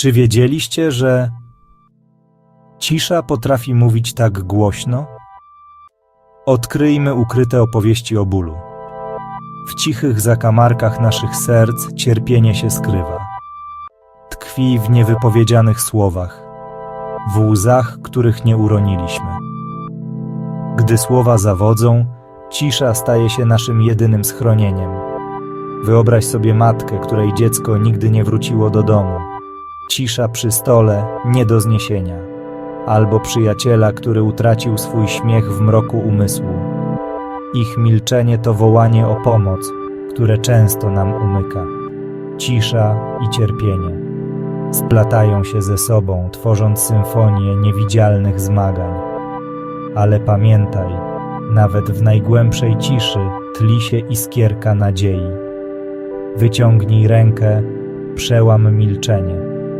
Czy wiedzieliście, że cisza potrafi mówić tak głośno? Odkryjmy ukryte opowieści o bólu. W cichych zakamarkach naszych serc cierpienie się skrywa. Tkwi w niewypowiedzianych słowach, w łzach, których nie uroniliśmy. Gdy słowa zawodzą, cisza staje się naszym jedynym schronieniem. Wyobraź sobie matkę, której dziecko nigdy nie wróciło do domu. Cisza przy stole nie do zniesienia. Albo przyjaciela, który utracił swój śmiech w mroku umysłu. Ich milczenie to wołanie o pomoc, które często nam umyka. Cisza i cierpienie splatają się ze sobą, tworząc symfonię niewidzialnych zmagań. Ale pamiętaj, nawet w najgłębszej ciszy tli się iskierka nadziei. Wyciągnij rękę, przełam milczenie.